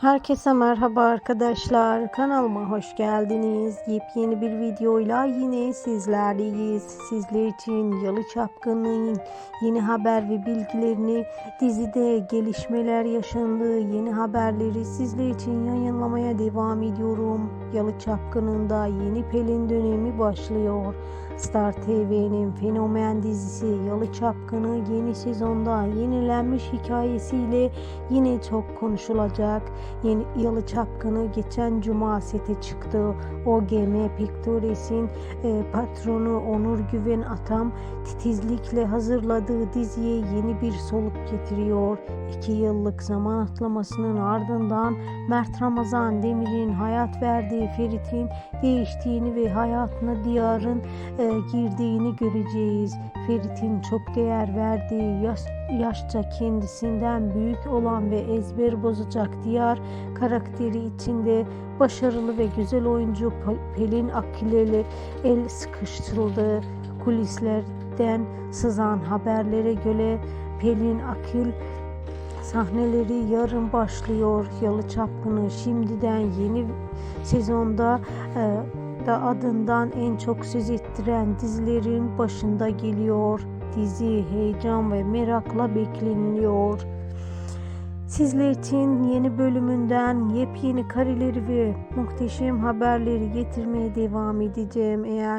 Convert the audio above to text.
Herkese merhaba arkadaşlar. Kanalıma hoş geldiniz. Yepyeni bir videoyla yine sizlerleyiz. Sizler için Yalı Çapkın'ın yeni haber ve bilgilerini, dizide gelişmeler yaşandığı yeni haberleri sizler için yayınlamaya devam ediyorum. Yalı Çapkın'ın da yeni Pelin dönemi başlıyor. Star TV'nin fenomen dizisi Yalı Çapkını yeni sezonda yenilenmiş hikayesiyle yine çok konuşulacak. Yeni Yalı Çapkını geçen cuma sete çıktı. OGM Pictures'in e, patronu Onur Güven Atam titizlikle hazırladığı diziye yeni bir soluk getiriyor. İki yıllık zaman atlamasının ardından Mert Ramazan Demir'in hayat verdiği Ferit'in değiştiğini ve hayatına diyarın e, girdiğini göreceğiz. Ferit'in çok değer verdiği yaş, yaşça kendisinden büyük olan ve ezber bozacak diyar karakteri içinde başarılı ve güzel oyuncu Pe- Pelin Akileli el sıkıştırıldı. Kulislerden sızan haberlere göre Pelin Akil sahneleri yarın başlıyor. Yalı Çapkını şimdiden yeni sezonda e, da adından en çok söz ettiren dizilerin başında geliyor. Dizi heyecan ve merakla bekleniyor. Sizler için yeni bölümünden yepyeni kareleri ve muhteşem haberleri getirmeye devam edeceğim. Eğer